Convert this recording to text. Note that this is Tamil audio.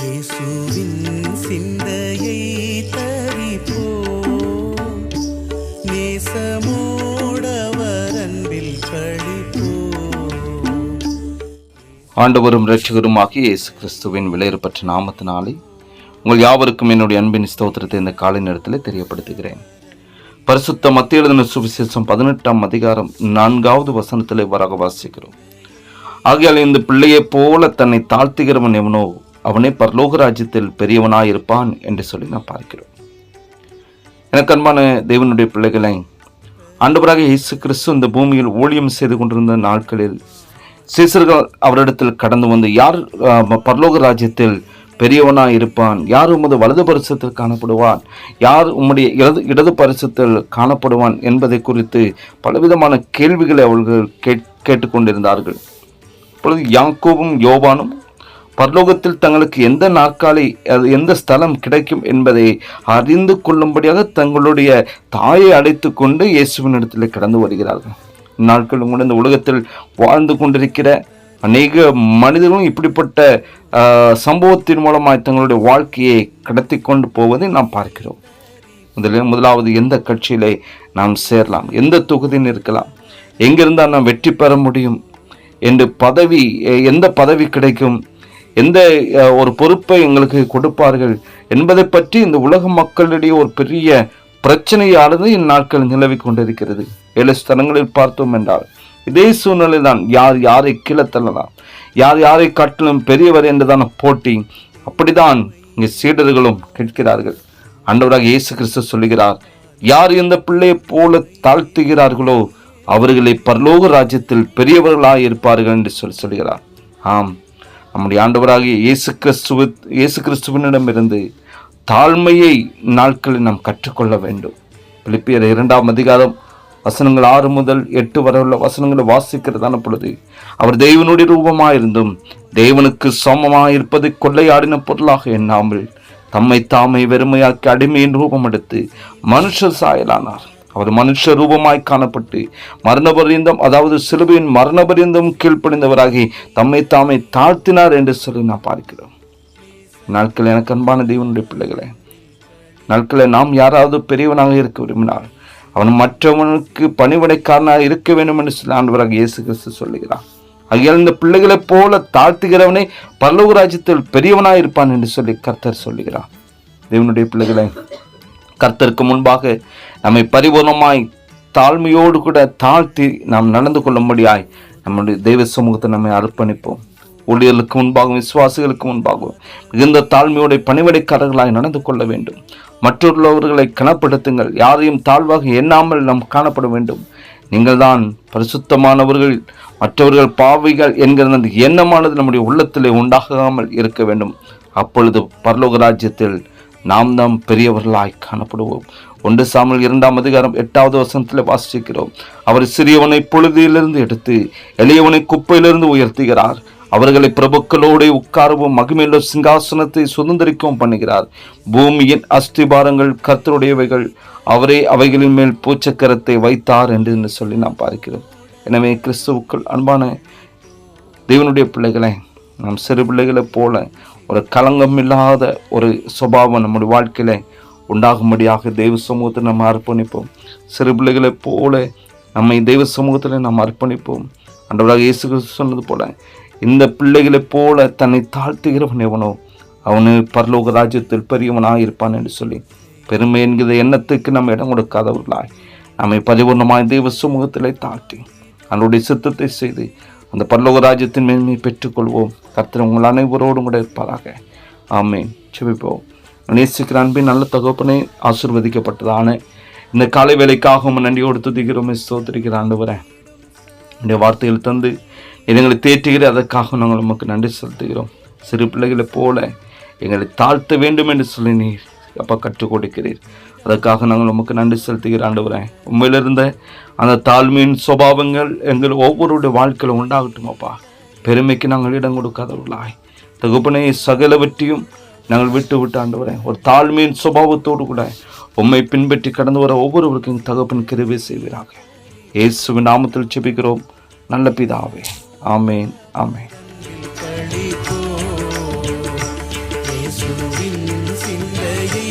இயேசுவின் சிந்தையை தரிப்போ நேசமோடவர் கழிப்போ ஆண்டவரும் இரட்சகருமாகிய இயேசு கிறிஸ்துவின் விலையேறப்பட்ட நாமத்தினாலே உங்கள் யாவருக்கும் என்னுடைய அன்பின் ஸ்தோத்திரத்தை இந்த காலை நேரத்தில் தெரியப்படுத்துகிறேன். பரிசுத்த மத்திய எழுதின சுவிசேஷம் பதினெட்டாம் அதிகாரம் நான்காவது வசனத்தில் வராக வாசிக்கிறோம். ஆகையால் இந்த பிள்ளையைப் போல தன்னை தாழ்த்துகிறவன் எவனோ அவனே பரலோக ராஜ்யத்தில் பெரியவனாயிருப்பான் என்று சொல்லி நான் பார்க்கிறோம். எனக்கு அன்பான தேவனுடைய பிள்ளைகளை ஆண்டவராக இயேசு கிறிஸ்து இந்த பூமியில் ஊழியம் செய்து கொண்டிருந்த நாட்களில் சீசர்கள் அவரிடத்தில் கடந்து வந்து யார் பரலோக ராஜ்யத்தில் பெரியவனாக இருப்பான் யார் உமது வலது பரிசத்தில் காணப்படுவான்? யார் உம்முடைய இடது இடது பரிசத்தில் காணப்படுவான்? என்பதை குறித்து பலவிதமான கேள்விகளை அவர்கள் கேட் கேட்டுக்கொண்டிருந்தார்கள். இப்பொழுது யாக்கோபும் யோவானும் பரலோகத்தில் தங்களுக்கு எந்த நாற்காலி அது எந்த ஸ்தலம் கிடைக்கும் என்பதை அறிந்து கொள்ளும்படியாக தங்களுடைய தாயை அழைத்து கொண்டு இயேசுவின் இடத்தில் கடந்து வருகிறார்கள். நாட்கள் கூட இந்த உலகத்தில் வாழ்ந்து கொண்டிருக்கிற அநேக மனிதர்களும் இப்படிப்பட்ட சம்பவத்தின் மூலமாக தங்களுடைய வாழ்க்கையை கடத்தி கொண்டு போவதை நாம் பார்க்கிறோம். முதலில் முதலாவது எந்த கட்சியிலே நாம் சேரலாம்? எந்த தொகுதியில் இருக்கலாம்? எங்கிருந்தால் நாம் வெற்றி பெற முடியும்? என்று பதவி எந்த பதவி கிடைக்கும்? எந்த ஒரு பொறுப்பை எங்களுக்கு கொடுப்பார்கள் என்பதை பற்றி இந்த உலக மக்களிடையே ஒரு பெரிய பிரச்சனையானது இந்நாட்கள் நிலவி கொண்டிருக்கிறது. ஏழு ஸ்தலங்களில் பார்த்தோம் என்றால் இதே சூழ்நிலை தான் யார் யாரை கீழே தள்ளலாம் யார் யாரை காட்டிலும் பெரியவர் என்றுதான போட்டி அப்படிதான் இங்கே சீடர்களும் கேட்கிறார்கள். ஆண்டவராக இயேசு கிறிஸ்து சொல்லுகிறார் யார் இந்த பிள்ளையைப் போல தாழ்த்துகிறார்களோ அவர்களை பரலோக ராஜ்யத்தில் பெரியவர்களாக இருப்பார்கள் என்று சொல்லி சொல்கிறார் ஆம். நம்முடைய ஆண்டவராகிய இயேசு கிறிஸ்துவ இயேசு கிறிஸ்துவனிடமிருந்து தாழ்மையை நாட்களில் நாம் கற்றுக்கொள்ள வேண்டும். பிலிப்பியர் இரண்டாம் அதிகாரம் வசனங்கள் ஆறு முதல் எட்டு வரை உள்ள வசனங்களை வாசிக்கிறதான பொழுது அவர் தெய்வனுடைய ரூபமாயிருந்தும் தேவனுக்கு இருப்பது கொள்ளையாடின பொருளாக எண்ணாமல் தம்மை தாமை வெறுமையாக்கி அடிமையின் ரூபம் எடுத்து மனுஷ சாயலானார். அவர் மனுஷ ரூபமாய் காணப்பட்டு மரணபரியந்தம் அதாவது சிலுவையின் மரணபரியந்தம் கீழ்ப்படிந்தவராகி தம்மை தாமே தாழ்த்தினார் என்று சொல்லி நான் பார்க்கிறோம். நாட்கள் எனக்கு அன்பான தேவனுடைய பிள்ளைகளே நாட்களில் நாம் யாராவது பெரியவனாக இருக்க விரும்பினால் அவன் மற்றவனுக்கு பணிவிடைக்காரனாக இருக்க வேண்டும் என்று சொல்லி ஆண்டவராக இயேசு கிறிஸ்து சொல்லுகிறான் ஆகையால் இந்த பிள்ளைகளைப் போல தாழ்த்துகிறவனை பரலோக ராஜ்யத்தில் பெரியவனாக இருப்பான் என்று சொல்லி கர்த்தர் சொல்லுகிறான் தேவனுடைய பிள்ளைகளை கர்த்தருக்கு முன்பாக நம்மை பரிபூர்ணமாய் தாழ்மையோடு கூட தாழ்த்தி நாம் நடந்து கொள்ளும்படியாய் நம்முடைய தெய்வ சமூகத்தை நம்மை அர்ப்பணிப்போம். ஊழியர்களுக்கு முன்பாகவும் விசுவாசிகளுக்கு முன்பாகவும் மிகுந்த தாழ்மையோட பணிவிடைக்காரர்களாய் நடந்து கொள்ள வேண்டும். மற்றுள்ளவர்களை கனப்படுத்துங்கள். யாரையும் தாழ்வாக எண்ணாமல் நாம் காணப்பட வேண்டும். நீங்கள்தான் பரிசுத்தமானவர்கள். மற்றவர்கள் பாவிகள் என்கிற அந்த எண்ணமானது நம்முடைய உள்ளத்திலே உண்டாகாமல் இருக்க வேண்டும். அப்பொழுது பரலோக ராஜ்யத்தில் நாம் தாம் பெரியவர்களாய் காணப்படுவோம். ஒன்று சாமல் இரண்டாம் அதிகாரம் எட்டாவது வசனத்தில் வாசிக்கிறோம். அவர் சிறியவனை பொழுதிலிருந்து எடுத்து எளியவனை குப்பையிலிருந்து உயர்த்துகிறார். அவர்களை பிரபுக்களோடு உட்காரவும் மகிமையுள்ள சிங்காசனத்தை சுதந்திரிக்கவும் பண்ணுகிறார். பூமியின் அஸ்திபாரங்கள் கர்த்தருடையவைகள். அவரே அவைகளின் மேல் பூச்சக்கரத்தை வைத்தார் என்று சொல்லி நாம் பார்க்கிறோம். எனவே கிறிஸ்துவுக்குள் அன்பான தேவனுடைய பிள்ளைகளை நாம் சிறு பிள்ளைகளைப் போல ஒரு களங்கம் இல்லாத ஒரு சுபாவம் நம்முடைய வாழ்க்கையில் உண்டாகும்படியாக தெய்வ சமூகத்தில் நம்ம அர்ப்பணிப்போம். சிறு பிள்ளைகளைப் போல நம்மை தெய்வ சமூகத்தில் நாம் அர்ப்பணிப்போம். அன்றவராக இயேசு கிறிஸ்து சொன்னது போல இந்த பிள்ளைகளைப் போல தன்னை தாழ்த்துகிறவன் எவனோ அவனு பரலோக ராஜ்யத்தில் பெரியவனாக இருப்பான் என்று சொல்லி பெருமை என்கிற எண்ணத்துக்கு நம்ம இடம் கொடுக்காதவர்களாய் நம்மை பரிபூர்ணமாய் தெய்வ சமூகத்திலே தாழ்த்தி அவனுடைய சித்தத்தை செய்து அந்த பல்லோக ராஜ்யத்தின் மேன்மையை பெற்றுக்கொள்வோம். கர்த்தர் உங்கள் அனைவரோடும் கூட இருப்பாராக. ஆமேன். செபிப்போம் நேசிக்கிற அன்பின் நல்ல தகப்பனே ஆசிர்வதிக்கப்பட்டதான இந்த காலை வேலைக்காக உங்கள் நன்றியோடு துதிக்கிறோம். ஸ்தோத்திரிக்கிற வரேன் இந்த வார்த்தைகள் தந்து எங்களை தேற்றுகிற அதற்காக நாங்கள் உமக்கு நன்றி செலுத்துகிறோம். சிறு பிள்ளைகளை போல எங்களை தாழ்த்த வேண்டும் என்று சொல்லினீர் அப்பா கற்றுக் கொடுக்கிறீர். அதற்காக நாங்கள் உமக்கு நன்றி செலுத்துகிற வரேன் உண்மையிலிருந்த அந்த தாழ்மையின் சுபாவங்கள் எங்கள் ஒவ்வொருடைய வாழ்க்கையில் உண்டாகட்டும் அப்பா. பெருமைக்கு நாங்கள் இடம் கொடுக்காதவர்களாய். தகுப்பனை சகலவற்றையும் நாங்கள் விட்டு விட்டு வரேன் ஒரு தாழ்மையின் சுபாவத்தோடு கூட உம்மை பின்பற்றி கடந்து வர ஒவ்வொருவருக்கும் தகப்பன் கிருபை செய்வீராக. இயேசுவின் நாமத்தில் செபிக்கிறோம் நல்ல பிதாவே. ஆமேன் ஆமேன். இயேசுவின் சிந்தையை